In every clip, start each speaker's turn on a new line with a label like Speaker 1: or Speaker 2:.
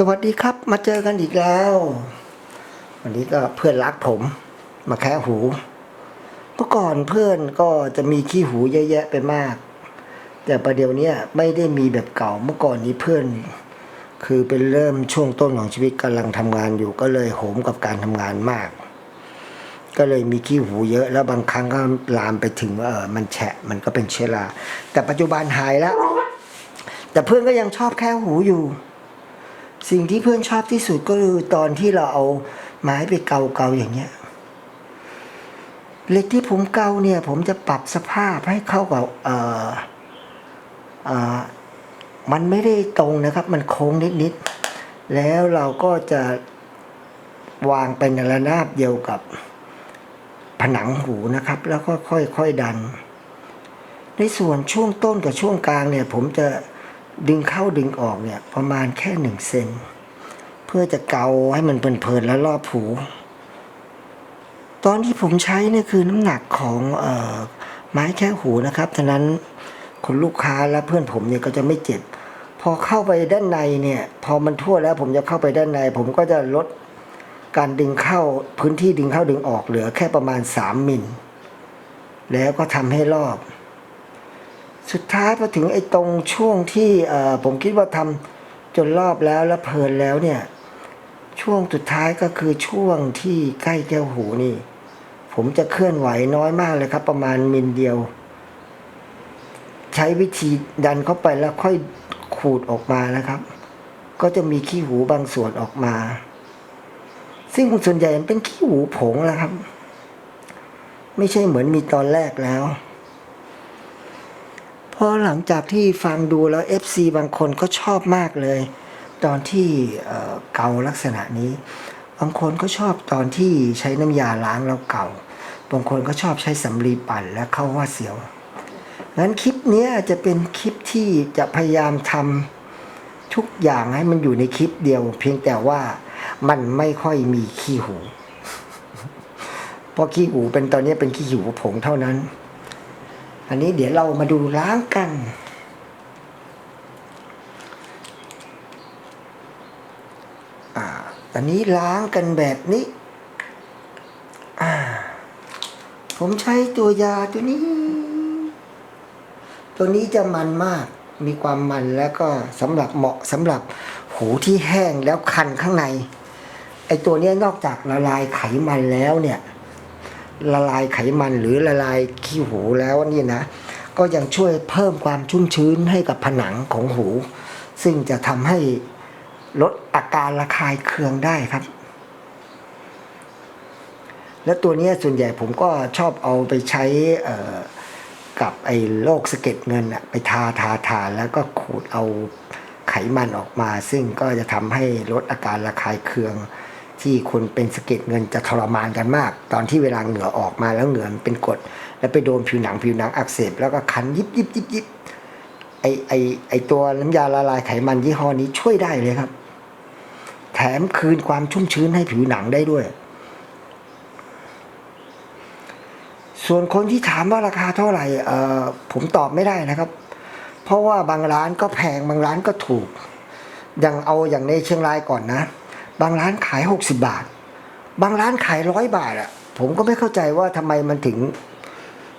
Speaker 1: สวัสดีครับ มาเจอกันอีกแล้ว วันนี้ก็เพื่อนรักผมมาแคะหู เมื่อก่อนเพื่อนก็จะมีขี้หูเยอะแยะไปมาก แต่ประเดี๋ยวนี้ไม่ได้มีแบบเก่าเมื่อก่อนนี้เพื่อน คือเป็นเริ่มช่วงต้นของชีวิตกำลังทำงานอยู่ก็เลยโหมกับการทำงานมาก ก็เลยมีขี้หูเยอะแล้วบางครั้งก็ลามไปถึงว่าเออมันแฉะมันก็เป็นเชื้อราแต่ปัจจุบันหายแล้ว แต่เพื่อนก็ยังชอบแค่หูอยู่ สิ่งที่เพื่อนชอบที่สุดก็คือตอนที่เราเอาไม้ไปเกาเกาอย่างเงี้ยเหล็กที่ผมเกาเนี่ย ผมจะปรับสภาพให้เข้ากับเออเออมันไม่ได้ตรงนะครับ มันโค้งนิดๆแล้วเราก็จะวางเป็นระนาบเดียวกับผนังหูนะครับ แล้วก็ค่อยๆดัน ในส่วนช่วงต้นกับช่วงกลางเนี่ย ผมจะ ดึงเข้าดึงออกเนี่ยประมาณแค่หนึ่งเซนเพื่อจะเกาให้มันเพลินๆแล้วรอบหูตอนที่ผมใช้เนี่ยคือน้ำหนักของออไม้แค่หูนะครับฉะนั้นคนลูกค้าและเพื่อนผมเนี่ยก็จะไม่เจ็บ พอเข้าไปด้านในเนี่ย พอมันทั่วแล้วผมจะเข้าไปด้านใน ผมก็จะลดการดึงเข้าพื้นที่ดึงเข้าดึงออกเหลือแค่ประมาณสามมิลแล้วก็ทำให้รอบ สุดท้ายพอถึงไอ้ตรงช่วงที่ผมคิดว่าทำจนรอบแล้วแล้วเพลินแล้วเนี่ย ช่วงสุดท้ายก็คือช่วงที่ใกล้แก้วหูนี่ ผมจะเคลื่อนไหวน้อยมากเลยครับ ประมาณมิลเดียว ใช้วิธีดันเข้าไปแล้วค่อยขูดออกมานะครับ ก็จะมีขี้หูบางส่วนออกมา ซึ่งส่วนใหญ่เป็นขี้หูผงแล้วครับ ไม่ใช่เหมือนมีตอนแรกแล้ว พอหลังจากที่ฟังดูแล้ว FC บางคนก็ชอบมากเลย ตอนที่เอ่อเกาลักษณะนี้ บางคนก็ชอบตอนที่ใช้น้ำยาล้างแล้วเก่าบางคนก็ชอบใช้สำลีปั่นและเข้าว่าเสียวงั้นคลิปเนี้ยจะเป็นคลิปที่จะพยายามทำทุกอย่างให้มันอยู่ในคลิปเดียว เพียงแต่ว่ามันไม่ค่อยมีขี้หู เพราะขี้หูเป็นตอนนี้เป็นขี้หูผงเท่านั้น อันนี้เดี๋ยวเรามาดูล้างกัน อ่า อันนี้ล้างกันแบบนี้ อ่า ผมใช้ตัวยาตัวนี้ ตัวนี้จะมันมาก มีความมันแล้วก็สำหรับเหมาะสำหรับหูที่แห้งแล้วคันข้างใน ไอตัวเนี้ยนอกจากละลายไขมันแล้วเนี่ย ละลายไขมันหรือละลายขี้หูแล้วนี่นะ ก็ยังช่วยเพิ่มความชุ่มชื้นให้กับผนังของหู ซึ่งจะทำให้ลดอาการระคายเคืองได้ครับ และตัวนี้ส่วนใหญ่ผมก็ชอบเอาไปใช้กับไอ้โรคสะเก็ดเงินไปทาทาทาแล้วก็ขูดเอาไขมันออกมา ซึ่งก็จะทำให้ลดอาการระคายเคือง ที่คนเป็นสะเก็ดเงินจะทรมานกันมาก ตอนที่เวลาเหงื่อออกมาแล้วเหงื่อมันเป็นกรดแล้วไปโดนผิวหนังผิวหนังอักเสบแล้วก็คันยิบยิบยิบยิบไอไอไอตัวน้ำยาละลายไขมันยี่ห้อนี้ช่วยได้เลยครับ แถมคืนความชุ่มชื้นให้ผิวหนังได้ด้วย ส่วนคนที่ถามว่าราคาเท่าไหร่เอ่อผมตอบไม่ได้นะครับ เพราะว่าบางร้านก็แพงบางร้านก็ถูก อย่างเอาอย่างในเชียงรายก่อนนะ บางร้านขายหกสิบาท บางร้านขายร้อยบาทอะผมก็ไม่เข้าใจว่าทำไมมันถึง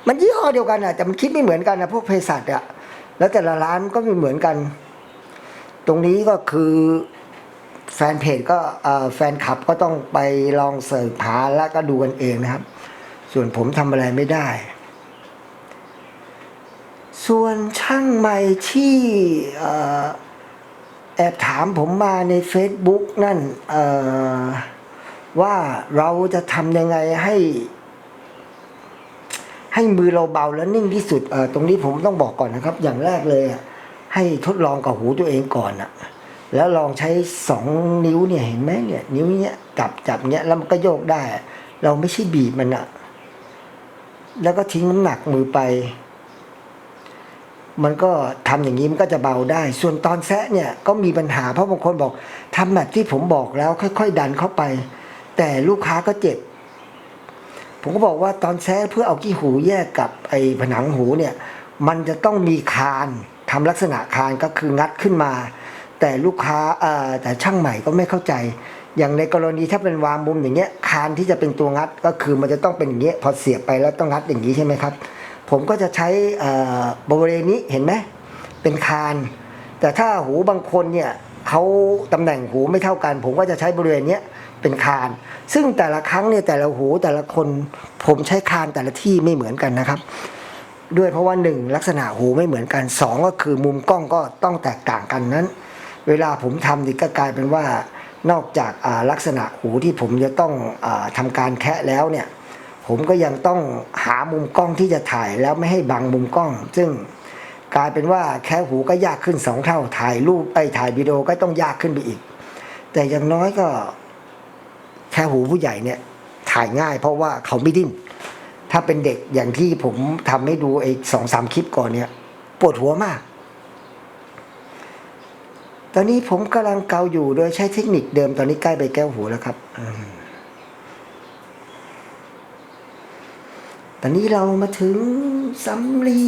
Speaker 1: มันยี่ห้อเดียวกันอะแต่มันคิดไม่เหมือนกันนะพวกเภสัชอะแล้วแต่ละร้านก็ไม่เหมือนกัน ตรงนี้ก็คือแฟนเพจก็แฟนคลับก็ต้องไปลองเสิร์ชหาแล้วก็ดูกันเองนะครับ ส่วนผมทำอะไรไม่ได้ ส่วนช่างใหม่ที่ แอบถามผมมาใน Facebook นั่นว่าเราจะทำยังไงให้ ให้มือเราเบาและนิ่งที่สุดตรงนี้ผมต้องบอกก่อนนะครับ อย่างแรกเลยให้ทดลองกับหูตัวเองก่อนอะแล้วลองใช้สองนิ้วเนี่ยเห็นไหมเนี่ย นิ้วเนี้ยจับจับเนี้ยแล้วมันก็โยกได้ เราไม่ใช่บีบมันอะแล้วก็ทิ้งน้ำหนักมือไป มันก็ทำอย่างนี้มันก็จะเบาได้ ส่วนตอนแซะเนี่ยก็มีปัญหาเพราะบางคนบอกทำแบบที่ผมบอกแล้วค่อย ๆ ดันเข้าไป แต่ลูกค้าก็เจ็บ ผมก็บอกว่าตอนแซะเพื่อเอาขี้หูแยกกับไอ้ผนังหูเนี่ย มันจะต้องมีคานทำลักษณะคานก็คืองัดขึ้นมา แต่ลูกค้าเอ่อแต่ช่างใหม่ก็ไม่เข้าใจ อย่างในกรณีถ้าเป็นวางมุมอย่างเงี้ยคานที่จะเป็นตัวงัดก็คือมันจะต้องเป็นอย่างเงี้ยพอเสียบไปแล้วต้องงัดอย่างนี้ใช่ไหมครับ ผมก็จะใช้บริเวณนี้เห็นไหมเป็นคาน แต่ถ้าหูบางคนเนี่ยเขาตำแหน่งหูไม่เท่ากัน ผมก็จะใช้บริเวณนี้เป็นคาน ซึ่งแต่ละครั้งเนี่ยแต่ละหูแต่ละคนผมใช้คานแต่ละที่ไม่เหมือนกันนะครับ ด้วยเพราะว่าหนึ่งลักษณะหูไม่เหมือนกันสองก็คือมุมกล้องก็ต้องแตกต่างกันนั้น เวลาผมทำนี่ก็กลายเป็นว่านอกจากลักษณะหูที่ผมจะต้องอทำการแคะแล้วเนี่ย ผมก็ยังต้องหามุมกล้องที่จะถ่ายแล้วไม่ให้บังมุมกล้อง ซึ่งกลายเป็นว่าแค่หูก็ยากขึ้นสองเท่าถ่ายรูปไอ้ถ่ายวิดีโอก็ต้องยากขึ้นไปอีก แต่อย่างน้อยก็แค่หูผู้ใหญ่เนี่ยถ่ายง่าย เพราะว่าเขาไม่ดิ้นถ้าเป็นเด็กอย่างที่ผมทำให้ดูไอ้สองสามคลิปก่อนเนี่ยปวดหัวมาก ตอนนี้ผมกำลังเกาอยู่โดยใช้เทคนิคเดิมตอนนี้ใกล้ไปแก้วหูแล้วครับ อนนี้เรามาถึงสำลี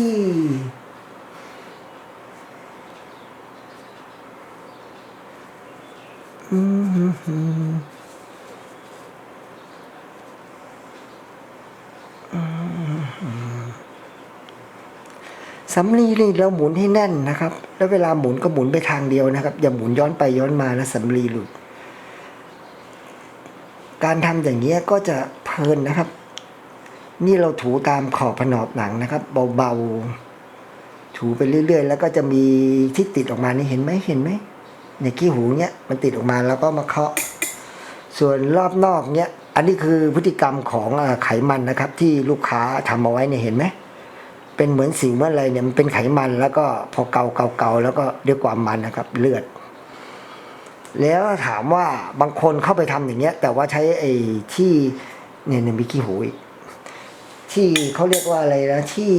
Speaker 1: อืมสำลีนี่เราหมุนให้แน่นนะครับ แล้วเวลาหมุนก็หมุนไปทางเดียวนะครับ อย่าหมุนย้อนไปย้อนมาแล้วสำลีหลุด การทำอย่างนี้ก็จะเพลินนะครับ นี่เราถูตามขอบผนอบหนังนะครับ เบาๆ ถูไปเรื่อย ๆ แล้วก็จะมีที่ติดออกมานี่เห็นไหมเห็นไหมในขี้หูเนี้ยมันติดออกมาแล้วก็มาเคาะ ส่วนรอบนอกเนี้ยอันนี้คือพฤติกรรมของไขมันนะครับ ที่ลูกค้าทำเอาไว้เนี่ยเห็นไหมเป็นเหมือนสิ่งเมื่อไรเนี่ยมันเป็นไขมันแล้วก็พอเกาเกาเกาแล้วก็ด้วยความมันนะครับ เลือด แล้วถามว่าบางคนเข้าไปทำอย่างเงี้ย แต่ว่าใช้ไอ้ที่เนี่ยเนี่ยมีขี้หูอีก ที่เขาเรียกว่าอะไรนะที่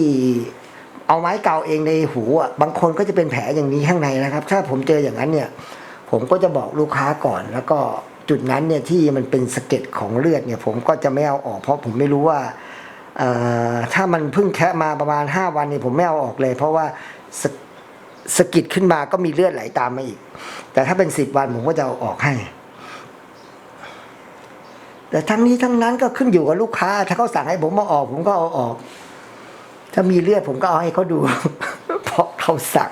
Speaker 1: เอาไม้เก่าเองในหูอะบางคนก็จะเป็นแผลอย่างนี้ข้างในนะครับ ถ้าผมเจออย่างนั้นเนี่ย ผมก็จะบอกลูกค้าก่อน แล้วก็จุดนั้นเนี่ยที่มันเป็นสะเก็ดของเลือดเนี่ย ผมก็จะไม่เอาออกเพราะผมไม่รู้ว่าถ้ามันเพิ่งแคะมาประมาณห้าวันเนี่ยผมไม่เอาออกเลย เพราะว่าสสกิดขึ้นมาก็มีเลือดไหลตามมาอีก แต่ถ้าเป็นสิบวันผมก็จะเอาออกให้ แต่ทั้งนี้ทั้งนั้นก็ขึ้นอยู่กับลูกค้า ถ้าเขาสั่งให้ผมมาออก ผมก็เอาออก ถ้ามีเลือดผมก็เอาให้เขาดู เพราะเขาสั่ง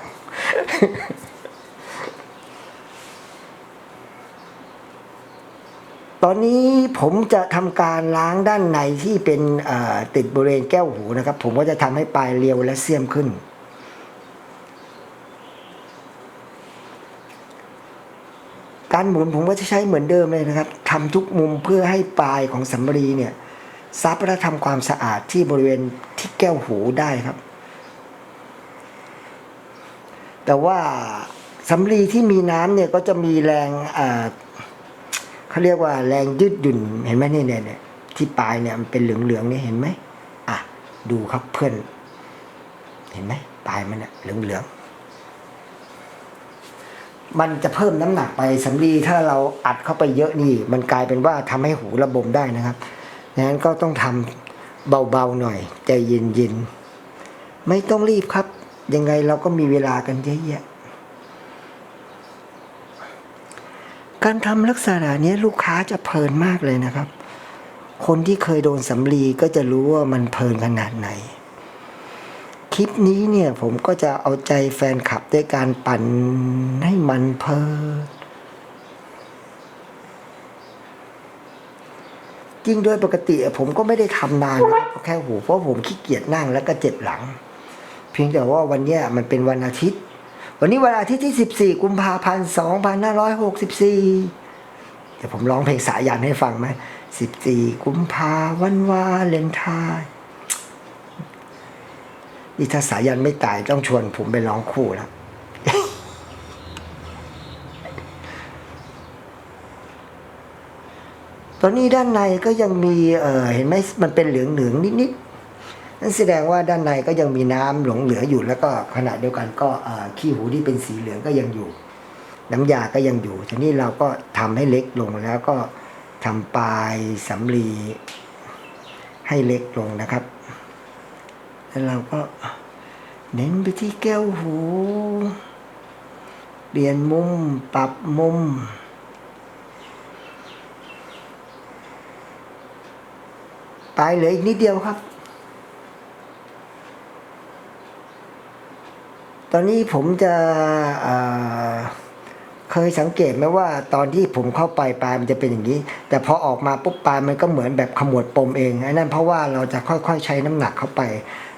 Speaker 1: ตอนนี้ผมจะทำการล้างด้านในที่เป็นติดบริเวณแก้วหูนะครับ ผมก็จะทำให้ปลายเรียวและเสียมขึ้น การหมุนผมก็จะใช้เหมือนเดิมเลยนะครับทำทุกมุมเพื่อให้ปลายของสำลีเนี่ยซับและทำความสะอาดที่บริเวณที่แก้วหูได้ครับ แต่ว่าสำลีที่มีน้ำเนี่ยก็จะมีแรงเขาเรียกว่าแรงยืดหยุ่นเห็นไหมนี่เนี่ย ที่ปลายเนี่ยมันเป็นเหลืองๆนี่เห็นไหมอะดูครับเพื่อน เห็นไหมปลายมันเนี่ยเหลืองๆ มันจะเพิ่มน้ำหนักไปสำลีถ้าเราอัดเข้าไปเยอะนี่ มันกลายเป็นว่าทำให้หูระบมได้นะครับดังนั้นก็ต้องทำเบาๆหน่อย ใจเย็นๆ ไม่ต้องรีบครับ ยังไงเราก็มีเวลากันเยอะแยะ การทำลักษณะนี้ลูกค้าจะเพลินมากเลยนะครับ คนที่เคยโดนสำลีก็จะรู้ว่ามันเพลินขนาดไหน ลิปนี้เนี่ยผมก็จะเอาใจแฟนคลับด้วยการปั่นให้มันเพลินจริงโดยปกติผมก็ไม่ได้ทำนานนะครับแค่หูเพราะผมขี้เกียจนั่งแล้วก็เจ็บหลัง เพียงแต่ว่าวันนี้มันเป็นวันอาทิตย์ วันนี้วันอาทิตย์ที่ 14 กุมภาพันธ์ 2564 เดี๋ยวผมร้องเพลงสายันให้ฟังไหม14 กุมภาวันวาเลนไทน์ นี่ถ้าสายันไม่ตายต้องชวนผมไปร้องคู่แล้วตอนนี้ด้านในก็ยังมีเอ่อเห็นไหมมันเป็นเหลืองเหลืองๆนิดๆนั่นแสดงว่าด้านในก็ยังมีน้ำหลงเหลืออยู่ แล้วก็ขณะเดียวกันก็ขี้หูที่เป็นสีเหลืองก็ยังอยู่ น้ำยาก็ยังอยู่ทีนี้เราก็ทำให้เล็กลงแล้วก็ทำปลายสำลีให้เล็กลงนะครับ แล้วเราก็เน้นไปที่แก้วหู เปลี่ยนมุม ปรับมุม ไปเหลืออีกนิดเดียวครับ ตอนนี้ผมจะเคยสังเกตไหมว่าตอนที่ผมเข้าไปปลายมันจะเป็นอย่างนี้ แต่พอออกมาปุ๊บปลายมันก็เหมือนแบบขมวดปมเองอันนั้นเพราะว่าเราจะค่อยๆใช้น้ำหนักเข้าไป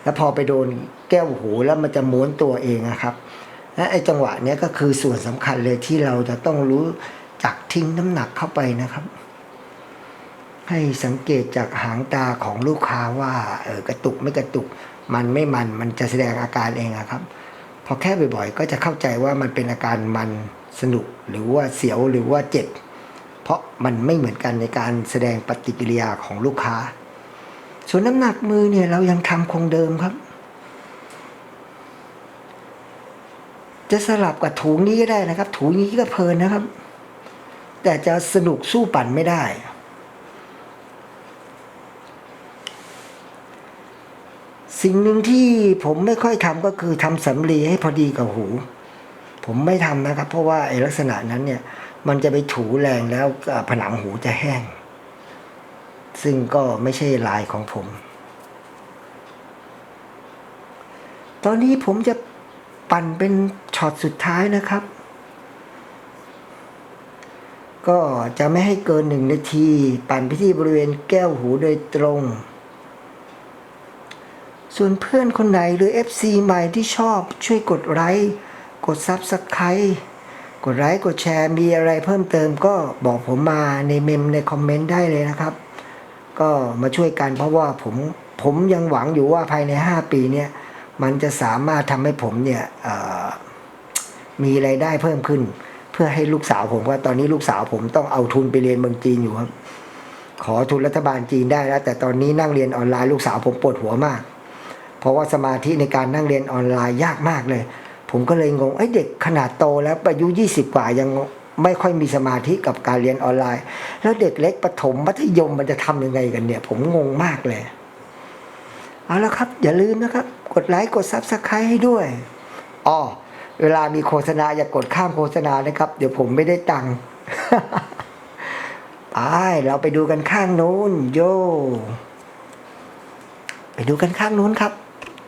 Speaker 1: แล้วพอไปโดนแก้วหูแล้วมันจะม้วนตัวเองนะครับและไอ้จังหวะนี้ก็คือส่วนสำคัญเลยที่เราจะต้องรู้จักทิ้งน้ำหนักเข้าไปนะครับ ให้สังเกตจากหางตาของลูกค้าว่าเออกระตุกไม่กระตุก มันไม่มันมันจะแสดงอาการเองอะครับ พอแค่บ่อยๆ ก็จะเข้าใจว่ามันเป็นอาการมันสนุกหรือว่าเสียวหรือว่าเจ็บเพราะมันไม่เหมือนกันในการแสดงปฏิกิริยาของลูกค้า ส่วนน้ำหนักมือเนี่ยเรายังทำคงเดิมครับ จะสลับกับถุงนี้ก็ได้นะครับ ถุงนี้ก็เพลินนะครับ แต่จะสนุกสู้ปั่นไม่ได้ สิ่งหนึ่งที่ผมไม่ค่อยทำก็คือทำสำลีให้พอดีกับหู ผมไม่ทำนะครับ เพราะว่าไอลักษณะนั้นเนี่ย มันจะไปถูแรงแล้วผนังหูจะแห้ง ซึ่งก็ไม่ใช่ลายของผม ตอนนี้ผมจะปั่นเป็นช็อตสุดท้ายนะครับ ก็จะไม่ให้เกินหนึ่งนาที ปั่นไปที่บริเวณแก้วหูโดยตรง ส่วนเพื่อนคนไหนหรือ FC ใหม่ที่ชอบช่วยกดไลค์กด Subscribe กดไลค์กดแชร์มีอะไรเพิ่มเติมก็บอกผมมาในเมมในคอมเมนต์ได้เลยนะครับ ก็มาช่วยกันเพราะว่าผมผมยังหวังอยู่ว่าภายใน 5 ปีเนี่ยมันจะสามารถทำให้ผมเนี่ยมีไรายได้เพิ่มขึ้น เพื่อให้ลูกสาวผมว่าตอนนี้ลูกสาวผมต้องเอาทุนไปเรียนเมืองจีนอยู่ครับ ขอทุนรัฐบาลจีนได้แล้ว แต่ตอนนี้นั่งเรียนออนไลน์ลูกสาวผมปวดหัวมาก เพราะว่าสมาธิในการนั่งเรียนออนไลน์ยากมากเลย ผมก็เลยงงไอ้เด็กขนาดโตแล้วอายุ20 กว่ายัง ไม่ค่อยมีสมาธิกับการเรียนออนไลน์ แล้วเด็กเล็กประถมมัธยมมันจะทำยังไงกันเนี่ย ผมงงมากเลย เอาละครับ อย่าลืมนะครับ กดไลค์กดซับสไครต์ให้ด้วยอ๋อเวลามีโฆษณาอย่ากกดข้ามโฆษณานะครับ เดี๋ยวผมไม่ได้ตังค์ไปเราไปดูกันข้างนู้นโย ไปดูกันข้างนู้นครับ